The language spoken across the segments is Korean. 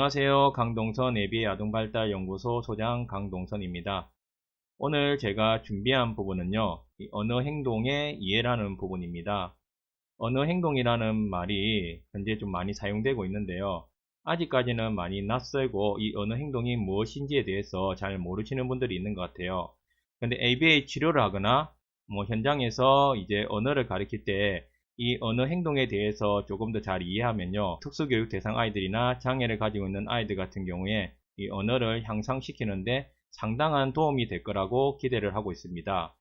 안녕하세요. 강동선 예비 아동발달연구소 소장 강동선입니다. 오늘 제가 준비한 부분은요. 언어 행동의 이해라는 부분입니다. 언어 행동이라는 말이 현재 좀 많이 사용되고 있는데요. 아직까지는 많이 낯설고 이 언어 행동이 무엇인지에 대해서 잘 모르시는 분들이 있는 것 같아요. 근데 ABA 치료를 하거나 뭐 현장에서 이제 언어를 가르칠 때 이 언어 행동에 대해서 조금 더 잘 이해하면요. 특수교육 대상 아이들이나 장애를 가지고 있는 아이들 같은 경우에 이 언어를 향상시키는데 상당한 도움이 될 거라고 기대를 하고 있습니다.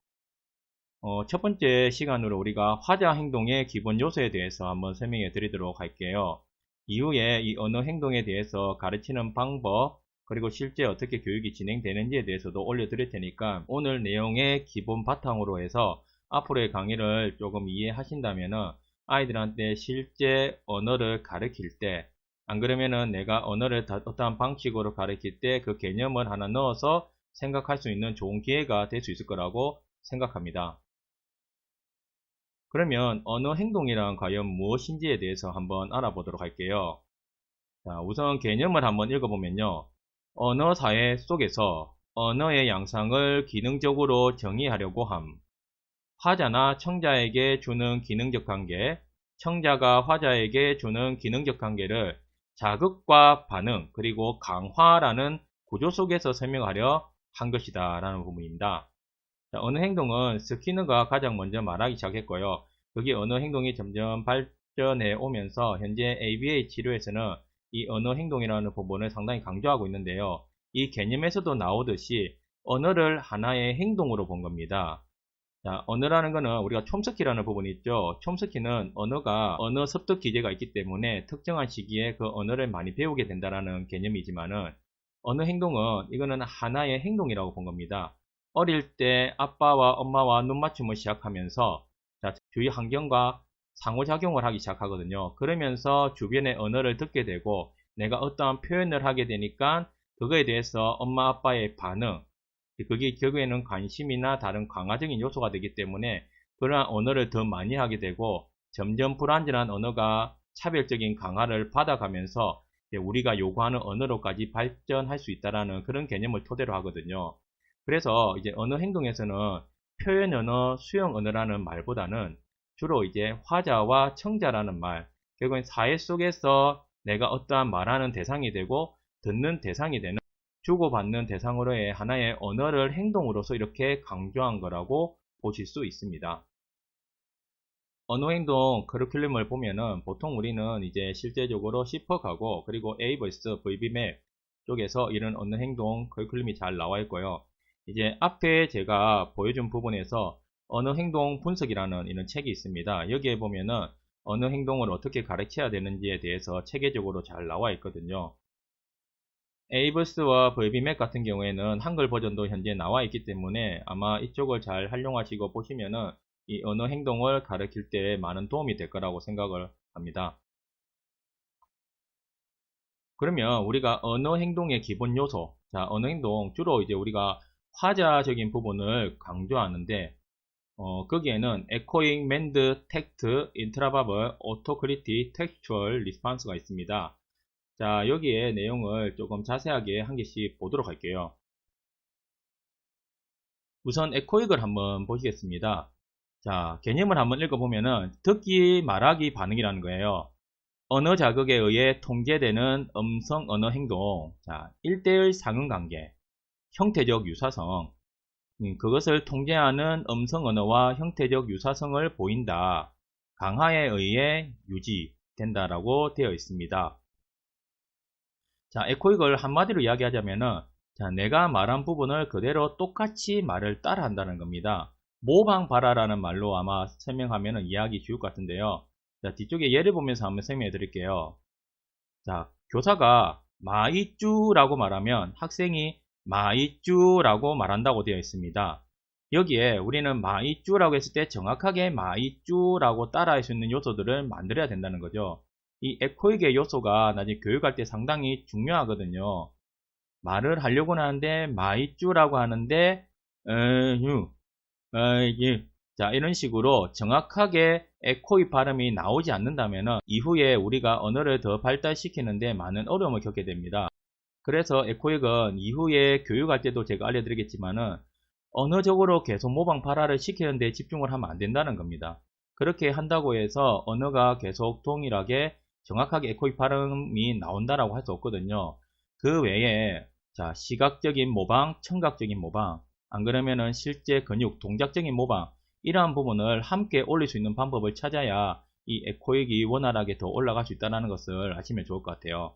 어, 첫 번째 시간으로 우리가 화자 행동의 기본 요소에 대해서 한번 설명해 드리도록 할게요. 이후에 이 언어 행동에 대해서 가르치는 방법, 그리고 실제 어떻게 교육이 진행되는지에 대해서도 올려드릴 테니까 오늘 내용의 기본 바탕으로 해서 앞으로의 강의를 조금 이해하신다면 아이들한테 실제 언어를 가르칠 때 안 그러면은 내가 언어를 어떠한 방식으로 가르칠 때 그 개념을 하나 넣어서 생각할 수 있는 좋은 기회가 될 수 있을 거라고 생각합니다. 그러면 언어 행동이란 과연 무엇인지에 대해서 한번 알아보도록 할게요. 자, 우선 개념을 한번 읽어보면요. 언어 사회 속에서 언어의 양상을 기능적으로 정의하려고 함. 화자나 청자에게 주는 기능적 관계, 청자가 화자에게 주는 기능적 관계를 자극과 반응, 그리고 강화라는 구조 속에서 설명하려 한 것이다 라는 부분입니다. 자, 언어 행동은 스키너가 가장 먼저 말하기 시작했고요. 그게 언어 행동이 점점 발전해 오면서 현재 ABA 치료에서는 이 언어 행동이라는 부분을 상당히 강조하고 있는데요. 이 개념에서도 나오듯이 언어를 하나의 행동으로 본 겁니다. 자, 언어라는 것은 우리가 촘스키라는 부분이 있죠. 촘스키는 언어가 언어 습득 기제가 있기 때문에 특정한 시기에 그 언어를 많이 배우게 된다는 개념이지만은 언어 행동은 이거는 하나의 행동이라고 본 겁니다. 어릴 때 아빠와 엄마와 눈 맞춤을 시작하면서 자, 주위 환경과 상호작용을 하기 시작하거든요. 그러면서 주변의 언어를 듣게 되고 내가 어떠한 표현을 하게 되니까 그거에 대해서 엄마 아빠의 반응 그게 결국에는 관심이나 다른 강화적인 요소가 되기 때문에 그러한 언어를 더 많이 하게 되고 점점 불완전한 언어가 차별적인 강화를 받아가면서 우리가 요구하는 언어로까지 발전할 수 있다라는 그런 개념을 토대로 하거든요. 그래서 이제 언어 행동에서는 표현 언어, 수용 언어라는 말보다는 주로 이제 화자와 청자라는 말, 결국엔 사회 속에서 내가 어떠한 말하는 대상이 되고 듣는 대상이 되는 주고받는 대상으로의 하나의 언어를 행동으로서 이렇게 강조한 거라고 보실 수 있습니다. 언어행동 커리큘럼을 보면은 보통 우리는 이제 실제적으로 CPOC하고 그리고 AVS, VBMAP 쪽에서 이런 언어행동 커리큘럼이 잘 나와 있고요. 이제 앞에 제가 보여준 부분에서 언어행동 분석이라는 이런 책이 있습니다. 여기에 보면은 언어행동을 어떻게 가르쳐야 되는지에 대해서 체계적으로 잘 나와 있거든요. 에이버스와 VBMAC 같은 경우에는 한글 버전도 현재 나와 있기 때문에 아마 이쪽을 잘 활용하시고 보시면은 이 언어 행동을 가르칠 때 많은 도움이 될 거라고 생각을 합니다. 그러면 우리가 언어 행동의 기본 요소, 자, 언어 행동 주로 이제 우리가 화자적인 부분을 강조하는데 어, 거기에는 echoing, mend, tact, intraverbal, autocritic, textual response가 있습니다. 자, 여기에 내용을 조금 자세하게 한 개씩 보도록 할게요. 우선 에코익을 한번 보시겠습니다. 자, 개념을 한번 읽어보면은 듣기, 말하기, 반응이라는 거예요. 언어 자극에 의해 통제되는 음성 언어 행동, 자, 1대1 상응 관계, 형태적 유사성, 음, 그것을 통제하는 음성 언어와 형태적 유사성을 보인다. 강화에 의해 유지된다라고 되어 있습니다. 자, 에코익을 한마디로 이야기하자면은 자, 내가 말한 부분을 그대로 똑같이 말을 따라 한다는 겁니다. 모방 발화라는 말로 아마 설명하면 이해하기 쉬울 것 같은데요. 자, 뒤쪽에 예를 보면서 한번 설명해 드릴게요. 자, 교사가 마이쭈라고 말하면 학생이 마이쭈라고 말한다고 되어 있습니다. 여기에 우리는 마이쭈라고 했을 때 정확하게 마이쭈라고 따라할 수 있는 요소들을 만들어야 된다는 거죠. 이 에코익의 요소가 나중에 교육할 때 상당히 중요하거든요. 말을 하려고 하는데 마이쭈라고 하는데 어유 어유 자, 이런 식으로 정확하게 에코의 발음이 나오지 않는다면 이후에 우리가 언어를 더 발달시키는데 많은 어려움을 겪게 됩니다. 그래서 에코익은 이후에 교육할 때도 제가 알려드리겠지만은 언어적으로 계속 모방 발화를 시키는 데 집중을 하면 안 된다는 겁니다. 그렇게 한다고 해서 언어가 계속 동일하게 정확하게 에코익 발음이 나온다라고 할 수 없거든요. 그 외에 자 시각적인 모방, 청각적인 모방, 안 그러면은 실제 근육, 동작적인 모방 이러한 부분을 함께 올릴 수 있는 방법을 찾아야 이 에코익이 원활하게 더 올라갈 수 있다는 것을 아시면 좋을 것 같아요.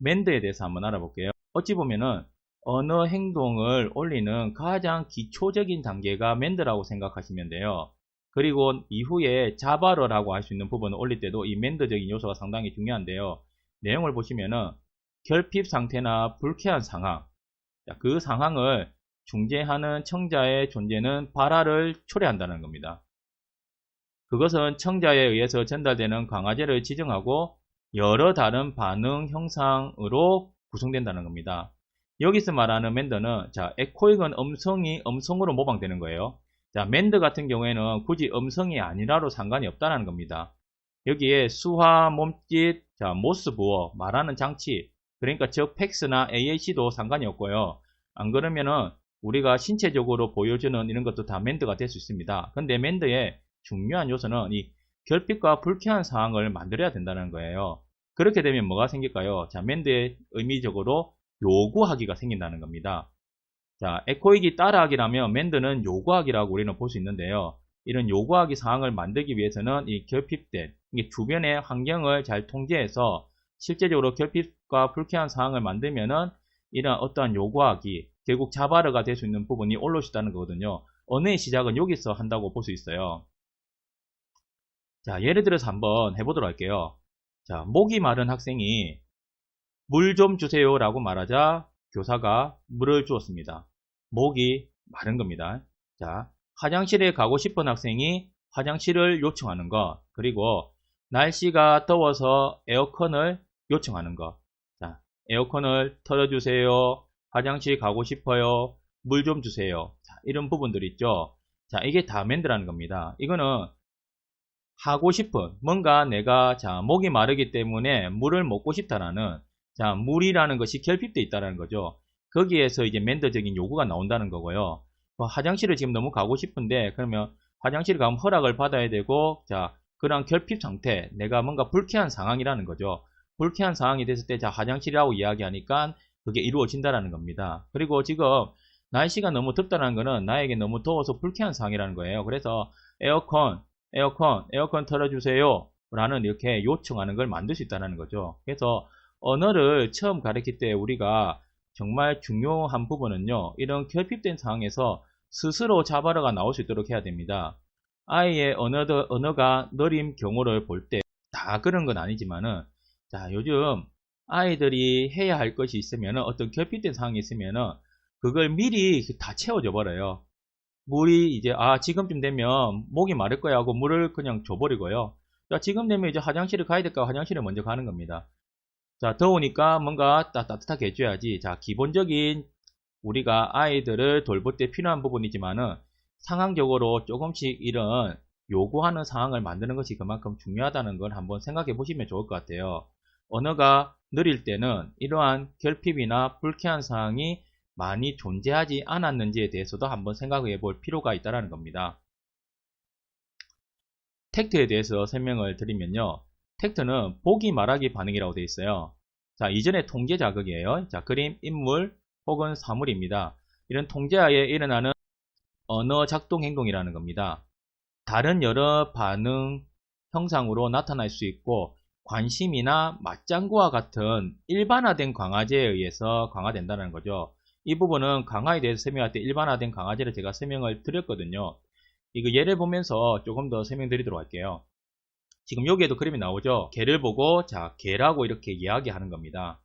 멘드에 대해서 한번 알아볼게요. 어찌 보면은 언어 행동을 올리는 가장 기초적인 단계가 멘드라고 생각하시면 돼요. 그리고 이후에 자바러라고 할 수 있는 부분을 올릴 때도 이 멘드적인 요소가 상당히 중요한데요. 내용을 보시면은 결핍 상태나 불쾌한 상황, 그 상황을 중재하는 청자의 존재는 발화를 초래한다는 겁니다. 그것은 청자에 의해서 전달되는 강화제를 지정하고 여러 다른 반응 형상으로 구성된다는 겁니다. 여기서 말하는 멘더는 자 에코익은 음성이 음성으로 모방되는 거예요. 자 멘더 같은 경우에는 굳이 음성이 아니라도 상관이 없다는 겁니다. 여기에 수화, 몸짓, 자 모스 부어, 말하는 장치 그러니까 즉 팩스나 AAC도 상관이 없고요. 안 그러면은 우리가 신체적으로 보여주는 이런 것도 다 멘더가 될 수 있습니다. 근데 멘더의 중요한 요소는 이 결핍과 불쾌한 상황을 만들어야 된다는 거예요. 그렇게 되면 뭐가 생길까요? 자, 멘드의 의미적으로 요구하기가 생긴다는 겁니다. 자, 에코익이 따라하기라면 멘드는 요구하기라고 우리는 볼 수 있는데요. 이런 요구하기 상황을 만들기 위해서는 이 결핍된 이게 주변의 환경을 잘 통제해서 실제적으로 결핍과 불쾌한 상황을 만들면은 이런 어떠한 요구하기 결국 자바르가 될 수 있는 부분이 올라오시다는 거거든요. 언어의 시작은 여기서 한다고 볼 수 있어요. 자, 예를 들어서 한번 해보도록 할게요. 자, 목이 마른 학생이 물 좀 주세요 라고 말하자 교사가 물을 주었습니다. 목이 마른 겁니다. 자, 화장실에 가고 싶은 학생이 화장실을 요청하는 것, 그리고 날씨가 더워서 에어컨을 요청하는 것. 자, 에어컨을 틀어주세요. 화장실 가고 싶어요. 물 좀 주세요. 자, 이런 부분들 있죠. 자, 이게 다 맨드라는 겁니다. 이거는 하고 싶은 뭔가 내가 자 목이 마르기 때문에 물을 먹고 싶다라는 자 물이라는 것이 결핍되어 있다는 거죠. 거기에서 이제 멘더적인 요구가 나온다는 거고요. 뭐 화장실을 지금 너무 가고 싶은데 그러면 화장실 가면 허락을 받아야 되고 자 그런 결핍 상태 내가 뭔가 불쾌한 상황이라는 거죠. 불쾌한 상황이 됐을 때 자 화장실이라고 이야기하니까 그게 이루어진다라는 겁니다. 그리고 지금 날씨가 너무 덥다는 거는 나에게 너무 더워서 불쾌한 상황이라는 거예요. 그래서 에어컨 에어컨, 에어컨 틀어주세요. 라는 이렇게 요청하는 걸 만들 수 있다는 거죠. 그래서 언어를 처음 가르칠 때 우리가 정말 중요한 부분은요. 이런 결핍된 상황에서 스스로 자바르가 나올 수 있도록 해야 됩니다. 아이의 언어, 언어가 느린 경우를 볼 때 다 그런 건 아니지만은 자 요즘 아이들이 해야 할 것이 있으면 어떤 결핍된 상황이 있으면 그걸 미리 다 채워져 버려요. 물이 이제 아 지금쯤 되면 목이 마를 거야 하고 물을 그냥 줘버리고요. 자 지금 되면 이제 화장실을 가야 될까 화장실에 먼저 가는 겁니다. 자 더우니까 뭔가 따, 따뜻하게 해줘야지. 자 기본적인 우리가 아이들을 돌볼 때 필요한 부분이지만은 상황적으로 조금씩 이런 요구하는 상황을 만드는 것이 그만큼 중요하다는 걸 한번 생각해 보시면 좋을 것 같아요. 언어가 느릴 때는 이러한 결핍이나 불쾌한 상황이 많이 존재하지 않았는지에 대해서도 한번 생각해 볼 필요가 있다는 겁니다. 텍트에 대해서 설명을 드리면요. 텍트는 보기 말하기 반응이라고 되어 있어요. 자, 이전에 통제 자극이에요. 자, 그림, 인물 혹은 사물입니다. 이런 통제하에 일어나는 언어 작동 행동이라는 겁니다. 다른 여러 반응 형상으로 나타날 수 있고 관심이나 맞장구와 같은 일반화된 강화제에 의해서 강화된다는 거죠. 이 부분은 강화에 대해서 설명할 때 일반화된 강화제를 제가 설명을 드렸거든요. 이거 예를 보면서 조금 더 설명드리도록 할게요. 지금 여기에도 그림이 나오죠. 개를 보고 자 개라고 이렇게 이야기하는 겁니다.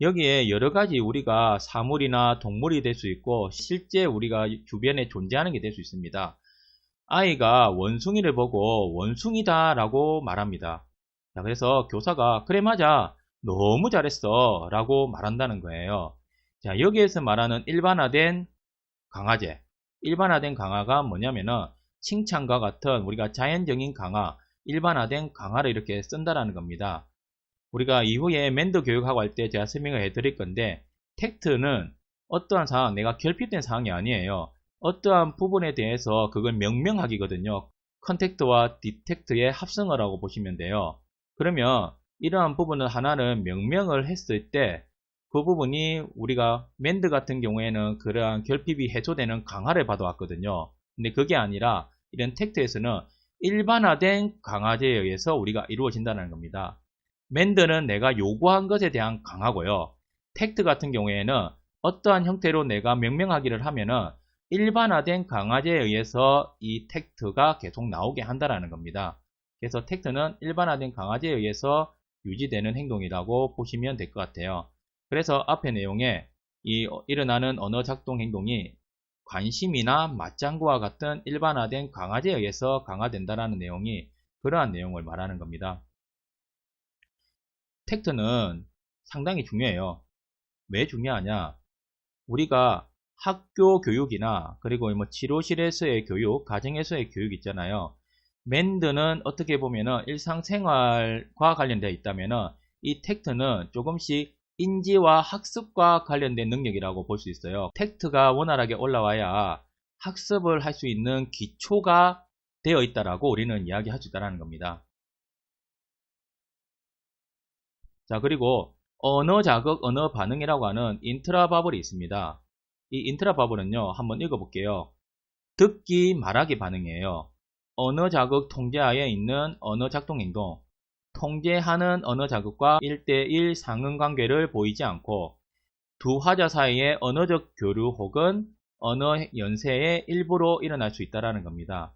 여기에 여러 가지 우리가 사물이나 동물이 될 수 있고 실제 우리가 주변에 존재하는 게 될 수 있습니다. 아이가 원숭이를 보고 원숭이다 라고 말합니다. 자, 그래서 교사가 그래 맞아 너무 잘했어 라고 말한다는 거예요. 자 여기에서 말하는 일반화된 강화제 일반화된 강화가 뭐냐면은 칭찬과 같은 우리가 자연적인 강화, 일반화된 강화를 이렇게 쓴다라는 겁니다. 우리가 이후에 멘더 교육하고 할 때 제가 설명을 해드릴 건데 텍트는 어떠한 상황, 내가 결핍된 상황이 아니에요. 어떠한 부분에 대해서 그걸 명명하기거든요. 컨택트와 디텍트의 합성어라고 보시면 돼요. 그러면 이러한 부분을 하나는 명명을 했을 때 그 부분이 우리가 멘드 같은 경우에는 그러한 결핍이 해소되는 강화를 받아왔거든요. 근데 그게 아니라 이런 텍트에서는 일반화된 강화제에 의해서 우리가 이루어진다는 겁니다. 멘드는 내가 요구한 것에 대한 강화고요. 텍트 같은 경우에는 어떠한 형태로 내가 명명하기를 하면은 일반화된 강화제에 의해서 이 텍트가 계속 나오게 한다라는 겁니다. 그래서 텍트는 일반화된 강화제에 의해서 유지되는 행동이라고 보시면 될 것 같아요. 그래서 앞의 내용에 이 일어나는 언어 작동 행동이 관심이나 맞장구와 같은 일반화된 강화제에 의해서 강화된다라는 내용이 그러한 내용을 말하는 겁니다. 텍트는 상당히 중요해요. 왜 중요하냐? 우리가 학교 교육이나 그리고 뭐 치료실에서의 교육, 가정에서의 교육 있잖아요. 멘드는 어떻게 보면은 일상생활과 관련되어 있다면은 이 텍트는 조금씩 인지와 학습과 관련된 능력이라고 볼 수 있어요. 텍트가 원활하게 올라와야 학습을 할 수 있는 기초가 되어 있다라고 우리는 이야기할 수 있다는 겁니다. 자 그리고 언어 자극, 언어 반응이라고 하는 인트라 바블이 있습니다. 이 인트라 바블은요 한번 읽어볼게요. 듣기, 말하기 반응이에요. 언어 자극 통제하에 있는 언어 작동 행동, 통제하는 언어 자극과 1대1 상응 관계를 보이지 않고 두 화자 사이의 언어적 교류 혹은 언어 연세의 일부로 일어날 수 있다는 겁니다.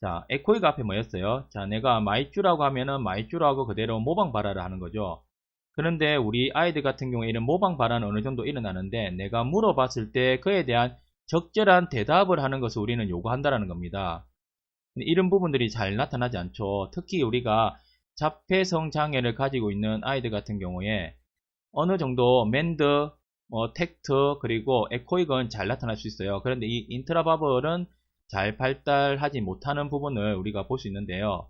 자, 에코이가 앞에 뭐였어요? 자, 내가 마이쭈라고 하면은 마이쭈라고 그대로 모방 발화를 하는 거죠. 그런데 우리 아이들 같은 경우에 이런 모방 발화는 어느 정도 일어나는데 내가 물어봤을 때 그에 대한 적절한 대답을 하는 것을 우리는 요구한다는 겁니다. 이런 부분들이 잘 나타나지 않죠. 특히 우리가 자폐성 장애를 가지고 있는 아이들 같은 경우에 어느 정도 멘드, 뭐 텍트, 그리고 에코익은 잘 나타날 수 있어요. 그런데 이 인트라바블은 잘 발달하지 못하는 부분을 우리가 볼 수 있는데요.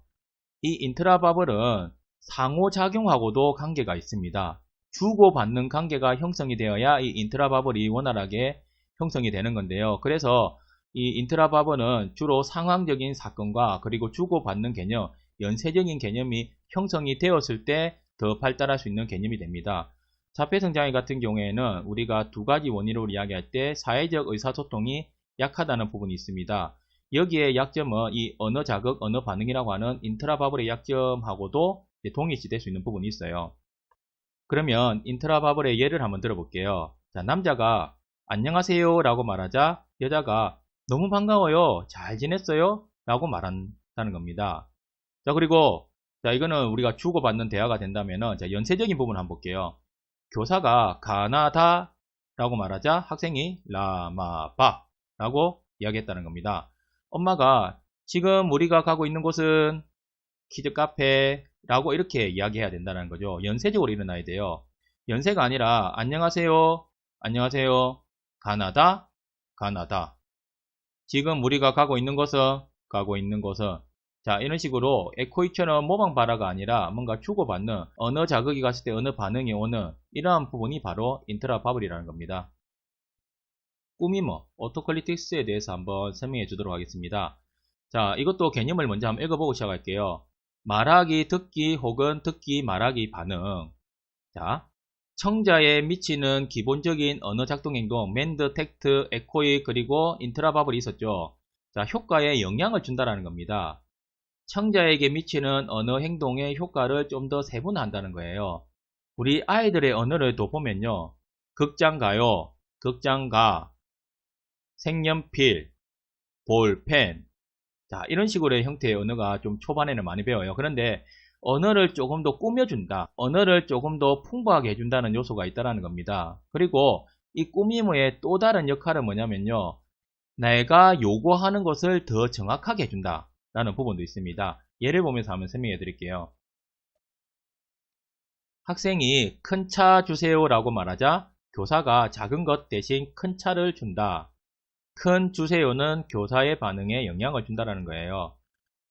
이 인트라바블은 상호작용하고도 관계가 있습니다. 주고받는 관계가 형성이 되어야 이 인트라바블이 원활하게 형성이 되는 건데요. 그래서 이 인트라바블은 주로 상황적인 사건과 그리고 주고받는 개념, 연쇄적인 개념이 형성이 되었을 때 더 발달할 수 있는 개념이 됩니다. 자폐성장애 같은 경우에는 우리가 두 가지 원인으로 이야기할 때 사회적 의사소통이 약하다는 부분이 있습니다. 여기에 약점은 이 언어 자극, 언어 반응이라고 하는 인트라바블의 약점하고도 동일시될 수 있는 부분이 있어요. 그러면 인트라바블의 예를 한번 들어볼게요. 자, 남자가 안녕하세요 라고 말하자 여자가 너무 반가워요. 잘 지냈어요? 라고 말한다는 겁니다. 자, 그리고 자, 이거는 우리가 주고받는 대화가 된다면은 자, 연쇄적인 부분 한번 볼게요. 교사가 가나다 라고 말하자 학생이 라마바 라고 이야기했다는 겁니다. 엄마가 지금 우리가 가고 있는 곳은 키즈 카페 라고 이렇게 이야기해야 된다는 거죠. 연쇄적으로 일어나야 돼요. 연쇄가 아니라 안녕하세요. 안녕하세요. 가나다. 가나다. 지금 우리가 가고 있는 곳은 가고 있는 곳은 자 이런 식으로 에코이처럼 모방 발화가 아니라 뭔가 주고받는 언어 자극이 갔을 때 언어 반응이 오는 이러한 부분이 바로 인트라 바블이라는 겁니다. 꾸미머, 오토퀄리틱스에 대해서 한번 설명해 주도록 하겠습니다. 자 이것도 개념을 먼저 한번 읽어보고 시작할게요. 말하기, 듣기 혹은 듣기, 말하기 반응 자 청자에 미치는 기본적인 언어 작동 행동, 멘드, 텍트, 에코이 그리고 인트라 바블이 있었죠. 자 효과에 영향을 준다라는 겁니다. 청자에게 미치는 언어 행동의 효과를 좀 더 세분화한다는 거예요. 우리 아이들의 언어를 또 보면요. 극장 가요, 극장 가, 색연필, 볼펜. 자, 이런 식으로의 형태의 언어가 좀 초반에는 많이 배워요. 그런데 언어를 조금 더 꾸며준다. 언어를 조금 더 풍부하게 해준다는 요소가 있다는 겁니다. 그리고 이 꾸밈의 또 다른 역할은 뭐냐면요. 내가 요구하는 것을 더 정확하게 해준다. 라는 부분도 있습니다. 예를 보면서 한번 설명해 드릴게요. 학생이 큰 차 주세요 라고 말하자 교사가 작은 것 대신 큰 차를 준다. 큰 주세요는 교사의 반응에 영향을 준다는 거예요.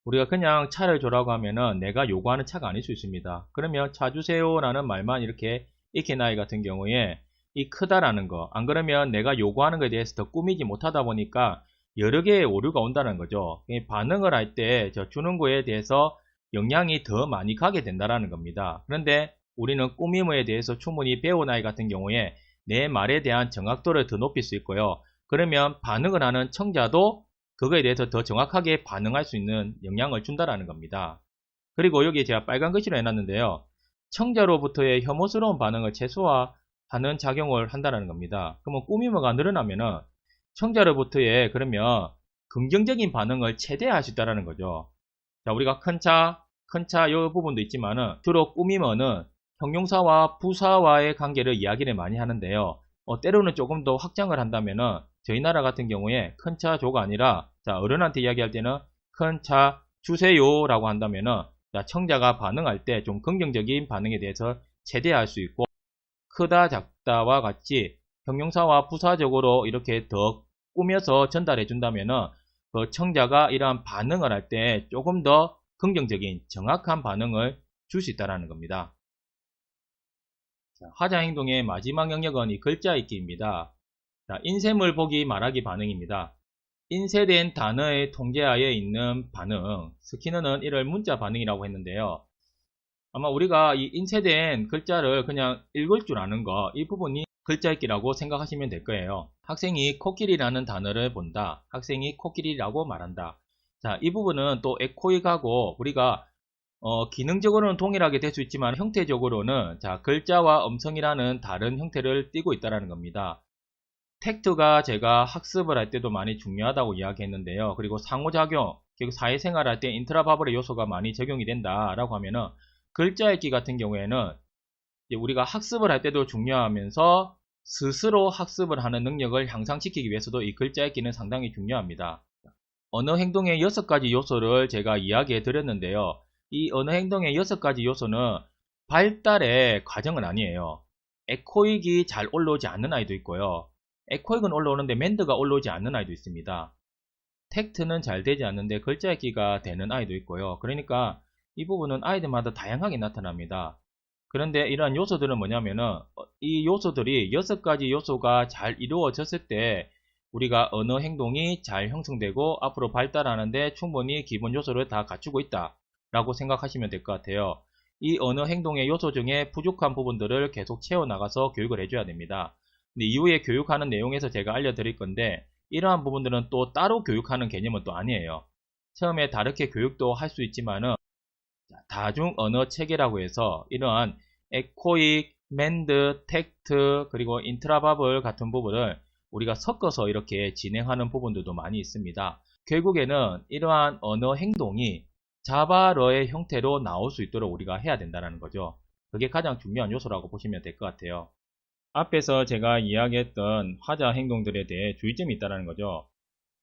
우리가 그냥 차를 줘라고 하면은 내가 요구하는 차가 아닐 수 있습니다. 그러면 차 주세요라는 말만 이렇게 익히나이 같은 경우에 이 크다라는 거, 안 그러면 내가 요구하는 것에 대해서 더 꾸미지 못하다 보니까 여러 개의 오류가 온다는 거죠. 이 반응을 할 때저 주는 거에 대해서 영향이 더 많이 가게 된다는 겁니다. 그런데 우리는 꾸밈에 대해서 충분히 배운 아이 같은 경우에 내 말에 대한 정확도를 더 높일 수 있고요. 그러면 반응을 하는 청자도 그거에 대해서 더 정확하게 반응할 수 있는 영향을 준다라는 겁니다. 그리고 여기 제가 빨간 글씨로 해놨는데요. 청자로부터의 혐오스러운 반응을 최소화하는 작용을 한다는 겁니다. 그러면 꾸미머가 늘어나면은 청자로부터의 그러면 긍정적인 반응을 최대화할 수 있다는 거죠. 자, 우리가 큰 차, 큰차이 부분도 있지만은 주로 꾸미머는 형용사와 부사와의 관계를 이야기를 많이 하는데요. 어, 때로는 조금 더 확장을 한다면은 저희 나라 같은 경우에 큰 차 조가 아니라 자 어른한테 이야기할 때는 큰 차 주세요 라고 한다면은 자, 청자가 반응할 때 좀 긍정적인 반응에 대해서 최대화할 수 있고 크다 작다와 같이 형용사와 부사적으로 이렇게 더 꾸며서 전달해 준다면은 그 청자가 이러한 반응을 할 때 조금 더 긍정적인 정확한 반응을 줄 수 있다는 겁니다. 자, 화자 행동의 마지막 영역은 이 글자 읽기입니다. 자, 인쇄물 보기 말하기 반응입니다. 인쇄된 단어의 통계하에 있는 반응, 스키너는 이를 문자 반응이라고 했는데요. 아마 우리가 이 인쇄된 글자를 그냥 읽을 줄 아는 거, 이 부분이 글자 읽기라고 생각하시면 될 거예요. 학생이 코끼리라는 단어를 본다. 학생이 코끼리라고 말한다. 자, 이 부분은 또 에코익하고 우리가 어, 기능적으로는 동일하게 될 수 있지만 형태적으로는 자, 글자와 음성이라는 다른 형태를 띠고 있다는 겁니다. 텍트가 제가 학습을 할 때도 많이 중요하다고 이야기했는데요. 그리고 상호작용, 즉 사회생활 할 때 인트라바블의 요소가 많이 적용이 된다라고 하면은 글자 읽기 같은 경우에는 우리가 학습을 할 때도 중요하면서 스스로 학습을 하는 능력을 향상시키기 위해서도 이 글자 읽기는 상당히 중요합니다. 언어 행동의 여섯 가지 요소를 제가 이야기해 드렸는데요. 이 언어 행동의 여섯 가지 요소는 발달의 과정은 아니에요. 에코익이 잘 올라오지 않는 아이도 있고요. 에코익은 올라오는데 멘드가 올라오지 않는 아이도 있습니다. 텍트는 잘 되지 않는데 글자 읽기가 되는 아이도 있고요. 그러니까 이 부분은 아이들마다 다양하게 나타납니다. 그런데 이러한 요소들은 뭐냐면은 어, 이 요소들이 여섯 가지 요소가 잘 이루어졌을 때 우리가 언어 행동이 잘 형성되고 앞으로 발달하는데 충분히 기본 요소를 다 갖추고 있다 라고 생각하시면 될 것 같아요. 이 언어 행동의 요소 중에 부족한 부분들을 계속 채워나가서 교육을 해줘야 됩니다. 근데 이후에 교육하는 내용에서 제가 알려드릴 건데 이러한 부분들은 또 따로 교육하는 개념은 또 아니에요. 처음에 다르게 교육도 할 수 있지만은 다중 언어 체계라고 해서 이러한 에코익, 멘드, 텍트, 그리고 인트라바블 같은 부분을 우리가 섞어서 이렇게 진행하는 부분들도 많이 있습니다. 결국에는 이러한 언어 행동이 자바러의 형태로 나올 수 있도록 우리가 해야 된다는 거죠. 그게 가장 중요한 요소라고 보시면 될 것 같아요. 앞에서 제가 이야기했던 화자 행동들에 대해 주의점이 있다는 거죠.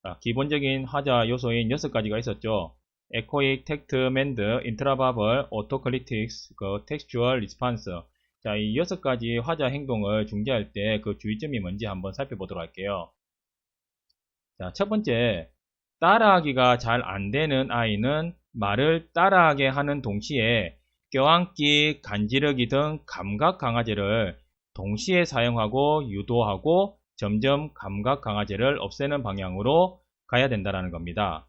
자, 기본적인 화자 요소인 6가지가 있었죠. 에코익, 텍트, 멘드, 인트라바블, 오토클리틱스, 그 텍스추얼 리스판스 자, 이 6가지 화자 행동을 중재할 때 그 주의점이 뭔지 한번 살펴보도록 할게요. 자, 첫 번째, 따라하기가 잘 안 되는 아이는 말을 따라하게 하는 동시에 껴안기, 간지르기 등 감각 강화제를 동시에 사용하고 유도하고 점점 감각 강화제를 없애는 방향으로 가야 된다는 겁니다.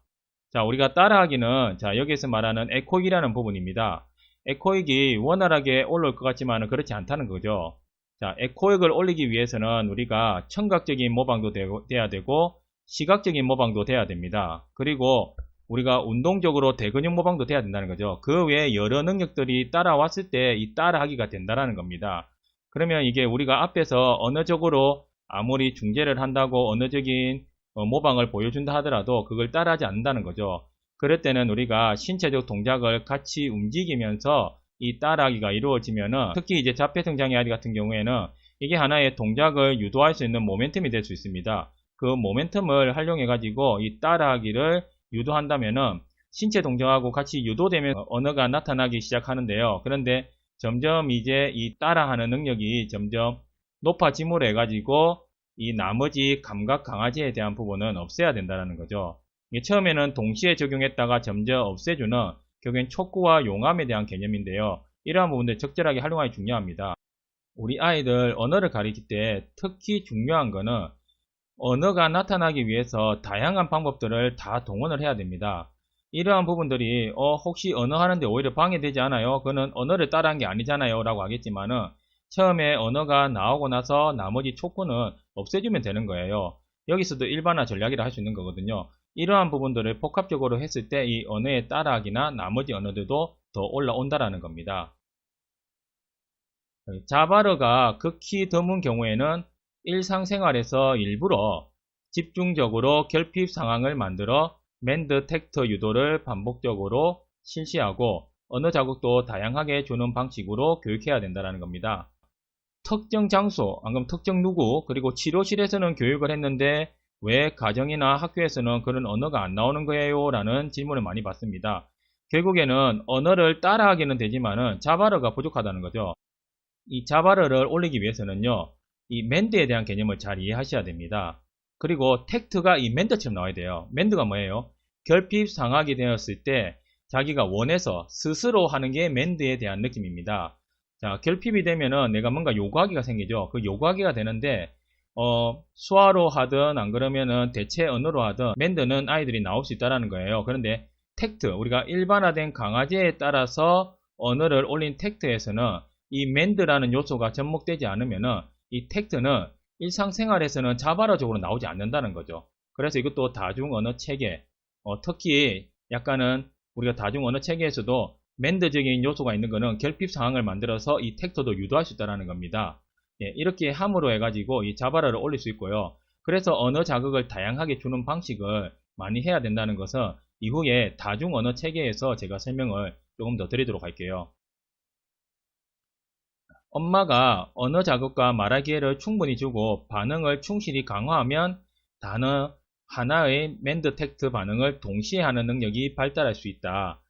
자, 우리가 따라하기는 자, 여기서 말하는 에코익이라는 부분입니다. 에코익이 원활하게 올라올 것 같지만 그렇지 않다는 거죠. 자, 에코익을 올리기 위해서는 우리가 청각적인 모방도 돼야 되고 시각적인 모방도 돼야 됩니다. 그리고 우리가 운동적으로 대근육 모방도 돼야 된다는 거죠. 그 외에 여러 능력들이 따라왔을 때 이 따라하기가 된다는 겁니다. 그러면 이게 우리가 앞에서 언어적으로 아무리 중재를 한다고 언어적인 어, 모방을 보여준다 하더라도 그걸 따라하지 않는다는 거죠. 그럴 때는 우리가 신체적 동작을 같이 움직이면서 이 따라하기가 이루어지면은 특히 이제 자폐성장의 아이 같은 경우에는 이게 하나의 동작을 유도할 수 있는 모멘텀이 될 수 있습니다. 그 모멘텀을 활용해 가지고 이 따라하기를 유도한다면은 신체 동작하고 같이 유도되면 언어가 나타나기 시작하는데요. 그런데 점점 이제 이 따라하는 능력이 점점 높아짐으로 해가지고 이 나머지 감각 강아지에 대한 부분은 없애야 된다는 거죠. 처음에는 동시에 적용했다가 점점 없애주는 결국엔 촉구와 용암에 대한 개념인데요. 이러한 부분들 적절하게 활용하기 중요합니다. 우리 아이들 언어를 가리킬 때 특히 중요한 거는 언어가 나타나기 위해서 다양한 방법들을 다 동원을 해야 됩니다. 이러한 부분들이 어 혹시 언어 하는데 오히려 방해되지 않아요? 그거는 언어를 따라한 게 아니잖아요 라고 하겠지만은 처음에 언어가 나오고 나서 나머지 촉구는 없애주면 되는 거예요. 여기서도 일반화 전략이라 할 수 있는 거거든요. 이러한 부분들을 복합적으로 했을 때 이 언어의 따라하기나 나머지 언어들도 더 올라온다라는 겁니다. 자바르가 극히 드문 경우에는 일상생활에서 일부러 집중적으로 결핍 상황을 만들어 멘드 텍터 유도를 반복적으로 실시하고 언어 자극도 다양하게 주는 방식으로 교육해야 된다는 겁니다. 특정 장소, 안 그럼 특정 누구, 그리고 치료실에서는 교육을 했는데 왜 가정이나 학교에서는 그런 언어가 안 나오는 거예요? 라는 질문을 많이 받습니다. 결국에는 언어를 따라하기는 되지만은 자바르가 부족하다는 거죠. 이 자바르를 올리기 위해서는요. 이 멘드에 대한 개념을 잘 이해하셔야 됩니다. 그리고 텍트가 이 멘드처럼 나와야 돼요. 멘드가 뭐예요? 결핍 상하게 되었을 때 자기가 원해서 스스로 하는 게 멘드에 대한 느낌입니다. 자, 결핍이 되면은 내가 뭔가 요구하기가 생기죠. 그 요구하기가 되는데 어, 수화로 하든 안 그러면은 대체 언어로 하든 멘드는 아이들이 나올 수 있다라는 거예요. 그런데 텍트, 우리가 일반화된 강아지에 따라서 언어를 올린 텍트에서는 이 멘드라는 요소가 접목되지 않으면은 이 텍트는 일상생활에서는 자발화적으로 나오지 않는다는 거죠. 그래서 이것도 다중 언어 체계, 어, 특히 약간은 우리가 다중 언어 체계에서도 멘드적인 요소가 있는 것은 결핍 상황을 만들어서 이 텍터도 유도할 수 있다는 겁니다. 예, 이렇게 함으로 해가지고 이 자바라를 올릴 수 있고요. 그래서 언어 자극을 다양하게 주는 방식을 많이 해야 된다는 것은 이후에 다중 언어 체계에서 제가 설명을 조금 더 드리도록 할게요. 엄마가 언어 자극과 말하기를 충분히 주고 반응을 충실히 강화하면 단어 하나의 멘드 텍트 반응을 동시에 하는 능력이 발달할 수 있다.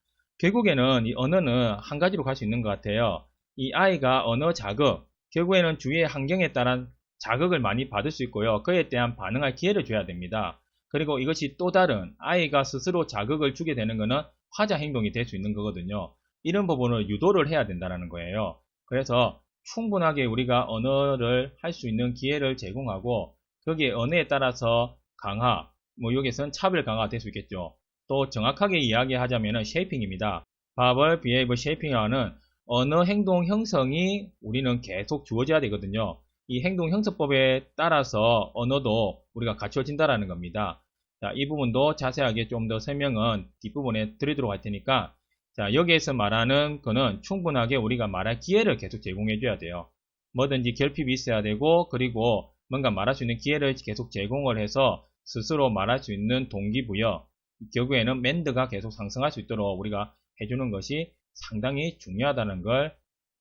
결국에는 이 언어는 한 가지로 갈 수 있는 것 같아요. 이 아이가 언어 자극, 결국에는 주위의 환경에 따른 자극을 많이 받을 수 있고요. 그에 대한 반응할 기회를 줘야 됩니다. 그리고 이것이 또 다른 아이가 스스로 자극을 주게 되는 것은 화자 행동이 될 수 있는 거거든요. 이런 부분을 유도를 해야 된다는 거예요. 그래서 충분하게 우리가 언어를 할 수 있는 기회를 제공하고 거기에 언어에 따라서 강화, 뭐 여기서는 차별 강화가 될 수 있겠죠. 또 정확하게 이야기하자면 쉐이핑입니다. verbal behavior shaping이라는 언어 행동 형성이 우리는 계속 주어져야 되거든요. 이 행동 형성법에 따라서 언어도 우리가 갖춰진다라는 겁니다. 자, 이 부분도 자세하게 좀 더 설명은 뒷부분에 드리도록 할 테니까 자, 여기에서 말하는 거는 충분하게 우리가 말할 기회를 계속 제공해 줘야 돼요. 뭐든지 결핍이 있어야 되고 그리고 뭔가 말할 수 있는 기회를 계속 제공을 해서 스스로 말할 수 있는 동기부여 결국에는 멘드가 계속 상승할 수 있도록 우리가 해주는 것이 상당히 중요하다는 걸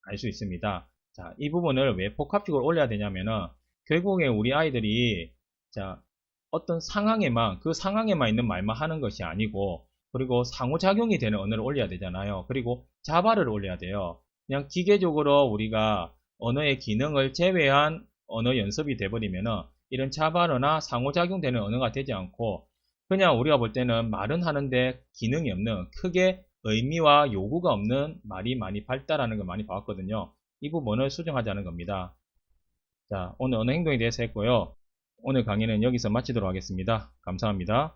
알 수 있습니다. 자, 이 부분을 왜 복합적으로 올려야 되냐면은 결국에 우리 아이들이 자, 어떤 상황에만 그 상황에만 있는 말만 하는 것이 아니고 그리고 상호작용이 되는 언어를 올려야 되잖아요. 그리고 자바를 올려야 돼요. 그냥 기계적으로 우리가 언어의 기능을 제외한 언어 연습이 돼버리면은 이런 자바르나 상호작용되는 언어가 되지 않고 그냥 우리가 볼 때는 말은 하는데 기능이 없는 크게 의미와 요구가 없는 말이 많이 발달하는 걸 많이 봤거든요. 이 부분을 수정하자는 겁니다. 자, 오늘 언어 행동에 대해서 했고요. 오늘 강의는 여기서 마치도록 하겠습니다. 감사합니다.